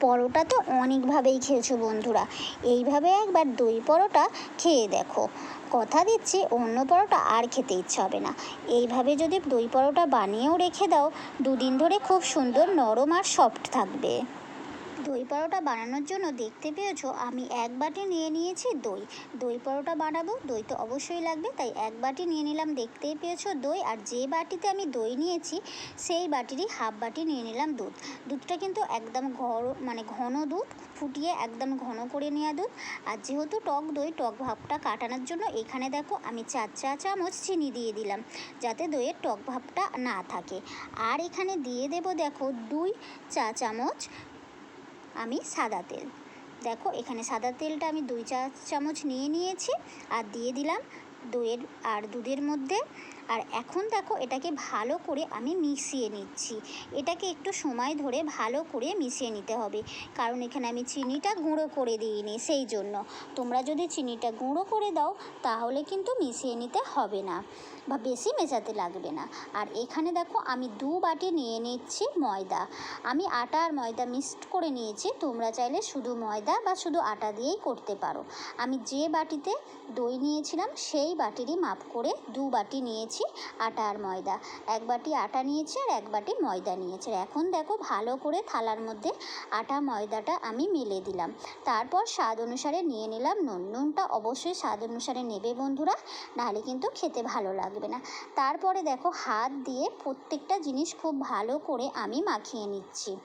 পরোটা তো অনেকভাবেই খেয়েছো বন্ধুরা। এইভাবে একবার দই পরোটা খেয়ে দেখো। কথা দিচ্ছি, অন্য পরোটা আর খেতে ইচ্ছে হবে না। এইভাবে যদি দই পরোটা বানিয়েও রেখে দাও, দুদিন ধরে খুব সুন্দর নরম আর সফট থাকবে। দই পরোটা বানানোর জন্য দেখতে পেয়েছ? আমি এক বাটি নিয়ে নিয়েছি দই। দই পরোটা বানাবো? দই তো অবশ্যই লাগবে, তাই এক বাটি নিয়ে নিলাম। দেখতেই পেয়েছ দই, আর যে বাটিতে আমি দই নিয়েছি, সেই বাটিরই হাফ বাটি নিয়ে নিলাম দুধ। দুধটা কিন্তু একদম ঘর মানে ঘন দুধ, ফুটিয়ে একদম ঘন করে নেওয়া দুধ। আর যেহেতু টক দই, টক ভাবটা কাটানোর জন্য এখানে দেখো আমি চার চা চামচ চিনি দিয়ে দিলাম, যাতে দইয়ের টক ভাবটা না থাকে। আর এখানে দিয়ে দেবো দেখো দুই চা চামচ আমি সাদা তেল। দেখো, এখানে সাদা তেলটা আমি দুই চা চামচ নিয়ে নিয়েছি আর দিয়ে দিলাম দইয়ের আর দুধের মধ্যে আর এখন দেখো এটাকে ভালো করে আমি মিশিয়ে নিচ্ছি। এটাকে একটু সময় ধরে ভালো করে মিশিয়ে নিতে হবে। কারণ এখানে আমি চিনিটা গুঁড়ো করে দিইনি সেই জন্য। তোমরা যদি চিনিটা গুঁড়ো করে দাও, তাহলে কিন্তু মিশিয়ে নিতে হবে না বা বেশি মেশাতে লাগবে না। আর এখানে দেখো আমি দু বাটি নিয়ে নিচ্ছি ময়দা। আমি আটা আর ময়দা মিক্সড করে নিয়েছি। তোমরা চাইলে শুধু ময়দা বা শুধু আটা দিয়েই করতে পারো। আমি যে বাটিতে দই নিয়েছিলাম, সেই বাটিরই মাপ করে দু বাটি নিয়েছি। আটা আর ময়দা। এক বাটি আটা নিয়েছি আর এক বাটি ময়দা নিয়েছি। এখন দেখো ভালো করে থালার মধ্যে আটা, ময়দাটা আমি মেলে দিলাম। তারপর স্বাদ অনুসারে নিয়ে নিলাম নুন। নুনটা অবশ্যই স্বাদ অনুসারে নেবে বন্ধুরা, নাহলে কিন্তু খেতে ভালো লাগবে না। তারপরে দেখো হাত দিয়ে প্রত্যেকটা জিনিস খুব ভালো করে আমি মাখিয়ে নিচ্ছি।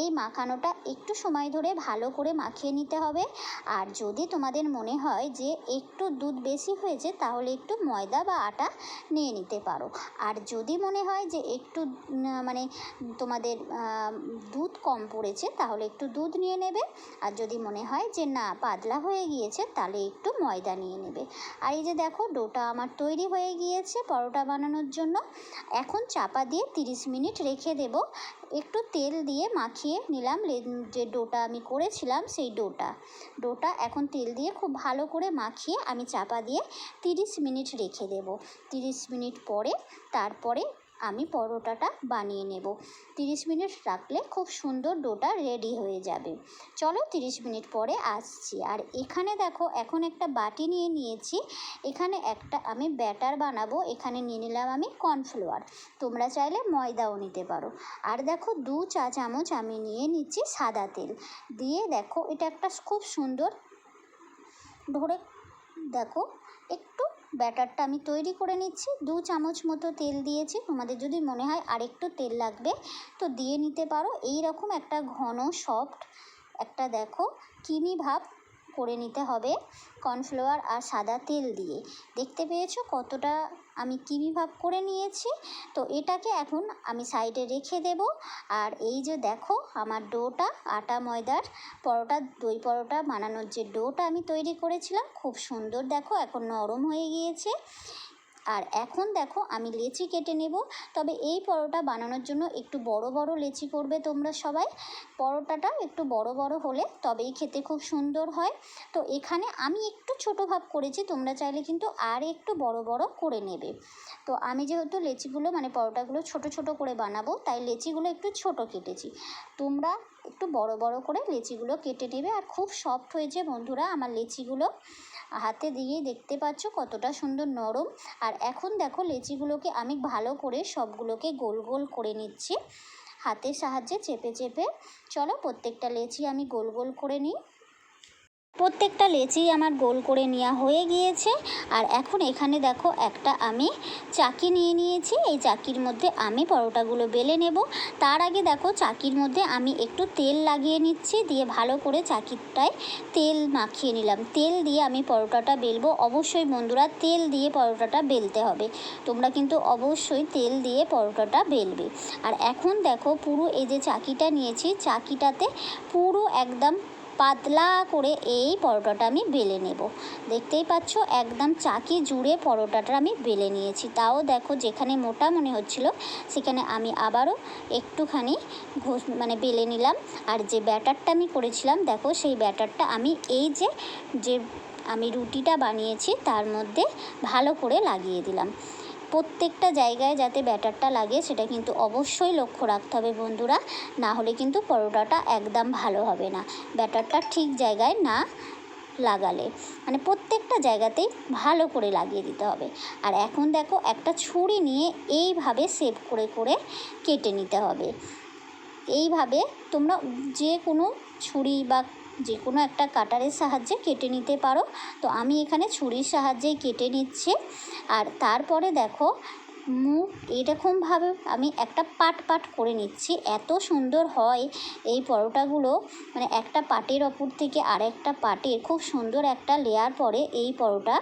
এই মাখানোটা একটু সময় ধরে ভালো করে মাখিয়ে নিতে হবে। আর যদি তোমাদের মনে হয় যে একটু দুধ বেশি হয়েছে, তাহলে একটু ময়দা বা আটা নিয়ে নিতে পারো। আর যদি মনে হয় যে একটু মানে তোমাদের দুধ কম পড়েছে, তাহলে একটু দুধ নিয়ে নেবে। আর যদি মনে হয় যে না, পাতলা হয়ে গিয়েছে, তাহলে একটু ময়দা নিয়ে নেবে। আর এই যে দেখো, ডোটা আমার তৈরি হয়ে গিয়েছে পরোটা বানানোর জন্য। এখন চাপা দিয়ে তিরিশ মিনিট রেখে দেব। একটু তেল দিয়ে মাখিয়ে নিলাম। যে ডোটা আমি করেছিলাম সেই ডোটা। ডোটা এখন তেল দিয়ে খুব ভালো করে মাখিয়ে আমি চাপা দিয়ে তিরিশ মিনিট রেখে দেব। তিরিশ মিনিট পরে তারপরে আমি পরোটাটা বানিয়ে নেব। তিরিশ মিনিট রাখলে খুব সুন্দর ডোটা রেডি হয়ে যাবে। চলো তিরিশ মিনিট পরে আসছি। আর এখানে দেখো, এখন একটা বাটি নিয়ে নিয়েছি। এখানে একটা আমি ব্যাটার বানাবো। এখানে নিয়ে নিলাম আমি কর্নফ্লাওয়ার। তোমরা চাইলে ময়দাও নিতে পারো। আর দেখো, দু চা চামচ আমি নিয়ে নিচ্ছি সাদা তেল। দিয়ে দেখো, এটা একটা খুব সুন্দর ধরে দেখো, একটু ব্যাটারটা আমি তৈরি করে নিচ্ছি। দু চামচ মতো তেল দিয়েছি। তোমাদের যদি মনে হয় আরেকটু তেল লাগবে, তো দিয়ে নিতে পারো। এই রকম একটা ঘন, সফট একটা দেখো, কিমি ভাব করে নিতে হবে কর্নফ্লাওয়ার আর সাদা তেল দিয়ে। দেখতে পেয়েছ কতটা আমি কিমি ভাব করে নিয়েছি? তো এটাকে এখন আমি সাইডে রেখে দেব। আর এই যে দেখো আমার ডোটা, আটা, ময়দার পরোটা, দই পরোটা বানানোর যে ডোটা আমি তৈরি করেছিলাম, খুব সুন্দর দেখো, এখন নরম হয়ে গিয়েছে। আর এখন দেখো আমি লেচি কেটে নেব। তবে এই পরোটা বানানোর জন্য একটু বড় বড় লেচি করবে তোমরা সবাই। পরোটাটা একটু বড় বড় হলে তবেই খেতে খুব সুন্দর হয়। তো এখানে আমি একটু ছোটো ভাব করেছি, তোমরা চাইলে কিন্তু আর একটু বড় বড় করে নেবে। তো আমি যেহেতু লেচিগুলো মানে পরোটাগুলো ছোট ছোট করে বানাবো, তাই লেচিগুলো একটু ছোট কেটেছি। তোমরা একটু বড় বড় করে লেচিগুলো কেটে নেবে। আর খুব সফট হয়েছে বন্ধুরা আমার লেচিগুলো। হাতে দিয়েই দেখতে পাচ্ছ কতটা সুন্দর নরম। আর এখন দেখো লেচিগুলোকে আমি ভালো করে সবগুলোকে গোল গোল করে নিচ্ছি। হাতের সাহায্যে চেপে চেপে। চলো প্রত্যেকটা লেচি আমি গোল গোল করে নিই। প্রত্যেকটা লেচি আমার গোল করে নেওয়া হয়ে গিয়েছে। আর এখন এখানে দেখো একটা আমি চাকি নিয়ে নিয়েছি। এই চাকির মধ্যে আমি পরোটাগুলো বেলে নেব। তার আগে দেখো চাকির মধ্যে আমি একটু তেল লাগিয়ে নিচ্ছি। দিয়ে ভালো করে চাকিরটায় তেল মাখিয়ে নিলাম। তেল দিয়ে আমি পরোটাটা বেলবো। অবশ্যই বন্ধুরা তেল দিয়ে পরোটাটা বেলতে হবে। তোমরা কিন্তু অবশ্যই তেল দিয়ে পরোটাটা বেলবে। আর এখন দেখো পুরো এই যে চাকিটা নিয়েছি, চাকিটাতে পুরো একদম পাতলা করে এই পরোটাটা আমি বেলে নেব। দেখতেই পাচ্ছ, একদম চাকি জুড়ে পরোটাটা আমি বেলে নিয়েছি। তাও দেখো যেখানে মোটা মনে হচ্ছিল, সেখানে আমি আবারও একটুখানি ঘোষ মানে বেলে নিলাম। আর যে ব্যাটারটা আমি করেছিলাম, দেখো সেই ব্যাটারটা আমি এই যে যে আমি রুটিটা বানিয়েছি, তার মধ্যে ভালো করে লাগিয়ে দিলাম। প্রত্যেকটা জায়গায় যাতে ব্যাটারটা লাগে, সেটা কিন্তু অবশ্যই লক্ষ্য রাখতে হবে বন্ধুরা। না হলে কিন্তু পরোটাটা একদম ভালো হবে না। ব্যাটারটা ঠিক জায়গায় না লাগালে। মানে প্রত্যেকটা জায়গাতেই ভালো করে লাগিয়ে দিতে হবে। আর এখন দেখো, একটা ছুরি নিয়ে এইভাবে সেভ করে করে কেটে নিতে হবে। এইভাবে তোমরা যে কোনো ছুরি বা যে কোনো একটা কাটারের সাহায্যে কেটে নিতে পারো। তো আমি এখানে ছুরির সাহায্যেই কেটে নিচ্ছি। আর তারপরে দেখো, মুখ এরকমভাবে আমি একটা পাট পাট করে নিচ্ছি। এত সুন্দর হয় এই পরোটাগুলো। মানে একটা পাটের ওপর থেকে আরেকটা পাটের খুব সুন্দর একটা লেয়ার পরে এই পরোটা।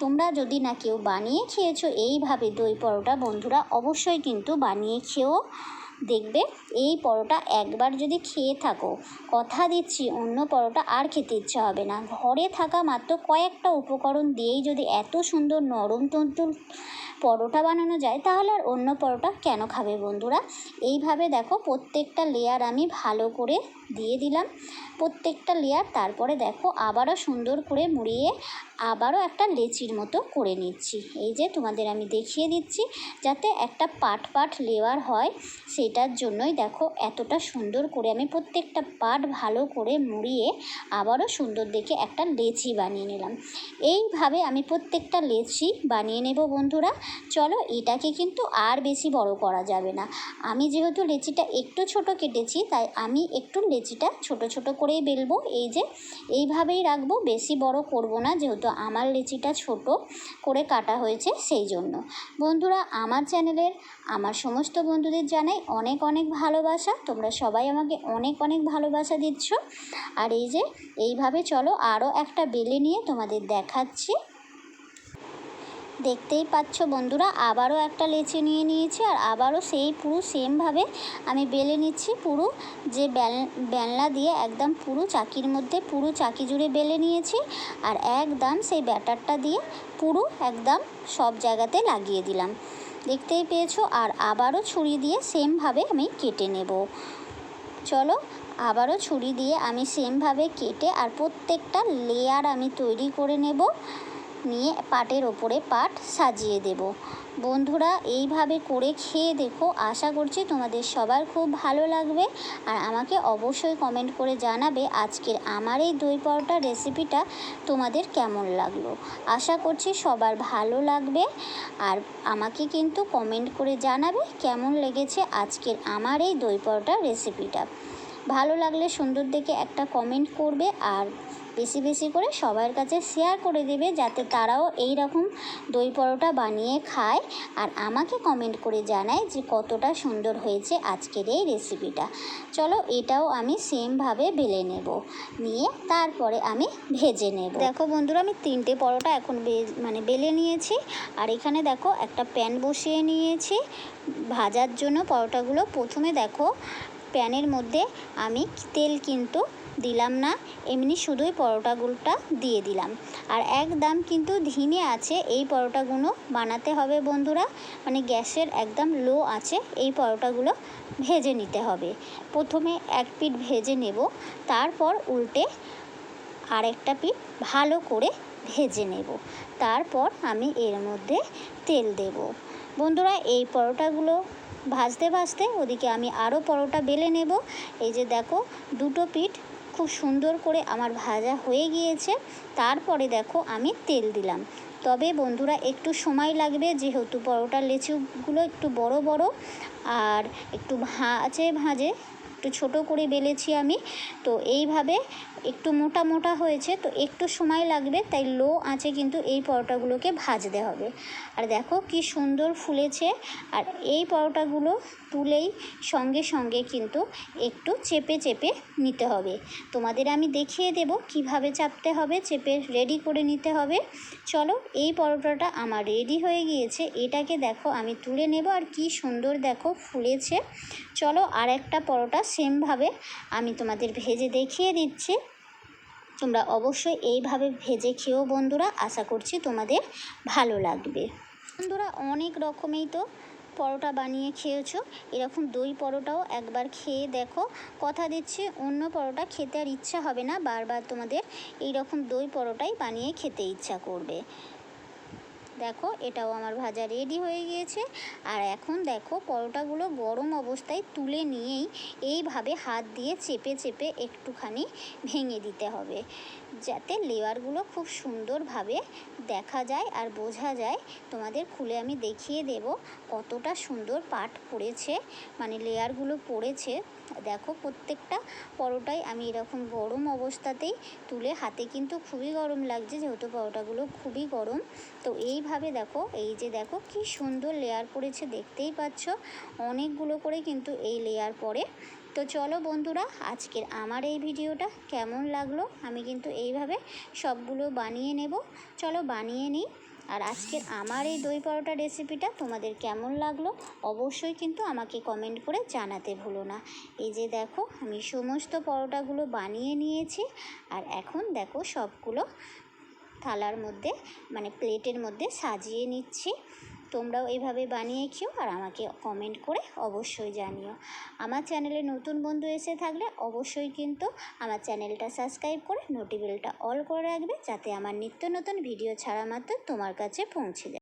তোমরা যদি না কেউ বানিয়ে খেয়েছো, এইভাবে দই পরোটা বন্ধুরা অবশ্যই কিন্তু বানিয়ে খেয়েও দেখবে। এই পরোটা একবার যদি খেয়ে থাকো, কথা দিচ্ছি, অন্য পরোটা আর খেতে ইচ্ছা হবে না। ঘরে থাকা মাত্র কয়েকটা উপকরণ দিয়েই যদি এত সুন্দর নরম তন্তুল পরোটা বানানো যায়, তাহলে আর অন্য পরোটা কেন খাবে বন্ধুরা? এইভাবে দেখো প্রত্যেকটা লেয়ার আমি ভালো করে দিয়ে দিলাম। প্রত্যেকটা লেয়ার তারপরে দেখো আবারও সুন্দর করে মুড়িয়ে আবারও একটা লেচির মতো করে নিচ্ছি। এই যে তোমাদের আমি দেখিয়ে দিচ্ছি, যাতে একটা পাট পাট লেয়ার হয়, সেটার জন্যই দেখো, এতটা সুন্দর করে আমি প্রত্যেকটা পাট ভালো করে মুড়িয়ে আবারও সুন্দর দেখে একটা লেচি বানিয়ে নিলাম। এইভাবে আমি প্রত্যেকটা লেচি বানিয়ে নেব বন্ধুরা। চলো, এটাকে কিন্তু আর বেশি বড় করা যাবে না। আমি যেহেতু লেচিটা একটু ছোট কেটেছি, তাই আমি একটু লেচিটা ছোট ছোট করেই বেলবো। এই যে, এইভাবেই রাখব, বেশি বড় করব না, যেহেতু আমার লেচিটা ছোট করে কাটা হয়েছে সেই জন্য। বন্ধুরা, আমার চ্যানেলের, আমার সমস্ত বন্ধুদের জানাই অনেক অনেক ভালোবাসা, তোমরা সবাই আমাকে অনেক অনেক ভালোবাসা দিচ্ছ। আর এই যে, এইভাবে চলো আরও একটা বেলে নিয়ে তোমাদের দেখাচ্ছি। দেখতেই পাচ্ছ বন্ধুরা, আবারও একটা লেচে নিয়ে নিয়েছি, আর আবারও সেই পুরো সেমভাবে আমি বেলে নিচ্ছি। পুরো যে বেল বেলনা দিয়ে একদম পুরো চাকির মধ্যে, পুরো চাকি জুড়ে বেলে নিয়েছি। আর একদম সেই ব্যাটারটা দিয়ে পুরো একদম সব জায়গাতে লাগিয়ে দিলাম। দেখতেই পেয়েছ, আর আবারও ছুরি দিয়ে সেমভাবে আমি কেটে নেব। চলো, আবারও ছুরি দিয়ে আমি সেমভাবে কেটে আর প্রত্যেকটা লেয়ার আমি তৈরি করে নেব। নিয়ে পাটের ওপরে পাট সাজিয়ে দেব। বন্ধুরা, এইভাবে করে খেয়ে দেখো। আশা করছি তোমাদের সবার খুব ভালো লাগবে। আর আমাকে অবশ্যই কমেন্ট করে জানাবে আজকের আমার এই দই পরোটা রেসিপিটা তোমাদের কেমন লাগল। আশা করছি সবার ভালো লাগবে। আর আমাকে কিন্তু কমেন্ট করে জানাবে কেমন লেগেছে আজকের আমার এই দই পরোটা রেসিপিটা ভালো লাগলে সুন্দর দেখে একটা কমেন্ট করবে। আর বেশি বেশি করে সবার কাছে শেয়ার করে দেবে যাতে তারাও এই রকম দই পরোটা বানিয়ে খায়। আর আমাকে কমেন্ট করে জানায় যে কতটা সুন্দর হয়েছে আজকের এই রেসিপিটা চলো এটাও আমি সেমভাবে বেলে নেব। নিয়ে তারপরে আমি ভেজে নেব। দেখো বন্ধুরা, আমি তিনটে পরোটা এখন মানে বেলে নিয়েছি। আর এখানে দেখো একটা প্যান বসিয়ে নিয়েছি। ভাজার জন্য পরোটাগুলো প্রথমে দেখো প্যানের মধ্যে আমি তেল কিন্তু দিলাম না, এমনি শুধুই পরোটাগুলোটা দিয়ে দিলাম। আর একদম কিন্তু ধিমে আছে এই পরোটাগুলো বানাতে হবে বন্ধুরা মানে গ্যাসের একদম লো আছে এই পরোটাগুলো ভেজে নিতে হবে। প্রথমে এক পিঠ ভেজে নেব, তারপর উল্টে আরেকটা পিঠ ভালো করে ভেজে নেব। তারপর আমি এর মধ্যে তেল দেব। বন্ধুরা, এই পরোটাগুলো ভাজতে ভাজতে ওদিকে আমি আরও পরোটা বেলে নেব। এই যে দেখো, দুটো পিঠ খুব সুন্দর করে আমার ভাজা হয়ে গিয়েছে। তারপরে দেখো আমি তেল দিলাম। তবে বন্ধুরা একটু সময় লাগবে, যেহেতু পরোটার লেচুগুলো একটু বড় বড় আর একটু ভাজে ভাজে একটু ছোট করে বেলেছি আমি। তো এইভাবে একটু মোটা মোটা হয়েছে, তো একটু সময় লাগবে, তাই লো আঁচে কিন্তু এই পরোটাগুলোকে ভাজতে হবে। আর দেখো কি সুন্দর ফুলেছে, আর এই পরোটাগুলো তুলেই সঙ্গে সঙ্গে কিন্তু একটু চেপে চেপে নিতে হবে। তোমাদের আমি দেখিয়ে দেব কীভাবে চাপতে হবে, চেপে রেডি করে নিতে হবে। চলো, এই পরোটাটা আমার রেডি হয়ে গিয়েছে, এটাকে দেখো আমি তুলে নেব, আর কি সুন্দর দেখো ফুলেছে। চলো আর একটা পরোটা সেমভাবে আমি তোমাদের ভেজে দেখিয়ে দিচ্ছি। তোমরা অবশ্যই এইভাবে ভেজে খেয়েও বন্ধুরা আশা করছি তোমাদের ভালো লাগবে। বন্ধুরা অনেক রকমেই তো পরোটা বানিয়ে খেয়েছো। এরকম দই পরোটাও একবার খেয়ে দেখো। কথা দিচ্ছি, অন্য পরোটা খেতে আর ইচ্ছা হবে না। বারবার তোমাদের এই রকম দই পরোটাই বানিয়ে খেতে ইচ্ছা করবে। দেখো, এটাও আমার ভাজা রেডি হয়ে গিয়েছে। আর এখন দেখো, পরোটাগুলো গরম অবস্থায় তুলে নিয়েই এইভাবে হাত দিয়ে চেপে চেপে একটুখানি ভেঙে দিতে হবে। যাতে লেয়ারগুলো খুব সুন্দরভাবে দেখা যায় আর বোঝা যায়। তোমাদের খুলে আমি দেখিয়ে দেব কতটা সুন্দর পাট পড়েছে মানে লেয়ারগুলো পড়েছে। দেখো, প্রত্যেকটা পরোটাই আমি এরকম গরম অবস্থাতেই তুলে, হাতে কিন্তু খুবই গরম লাগছে, যেহেতু পরোটাগুলো খুবই গরম। তো এইভাবে দেখো, এই যে দেখো, কি সুন্দর লেয়ার পড়েছে, দেখতেই পাচ্ছ? অনেকগুলো করে কিন্তু এই লেয়ার পড়ে। তো চলো বন্ধুরা, আজকের আমার এই ভিডিওটা কেমন লাগল? আমি কিন্তু এইভাবে সবগুলো বানিয়ে নেব। চলো বানিয়ে নিই। আর আজকের আমার এই দই পরোটা রেসিপিটা তোমাদের কেমন লাগল অবশ্যই কিন্তু আমাকে কমেন্ট করে জানাতে ভুলো না। এই যে দেখো, আমি সমস্ত পরোটাগুলো বানিয়ে নিয়েছি। আর এখন দেখো সবগুলো থালার মধ্যে মানে প্লেটের মধ্যে সাজিয়ে নিচ্ছি। তোমরাও এভাবে বানিয়ে খেও আর আমাকে কমেন্ট করে অবশ্যই জানিও। আমার চ্যানেলে নতুন বন্ধু এসে থাকলে অবশ্যই কিন্তু আমার চ্যানেলটা সাবস্ক্রাইব করে নোটিবেলটা অল করে রাখবে যাতে আমার নিত্য নতুন ভিডিও ছাড়া মাত্র তোমার কাছে পৌঁছে যায়।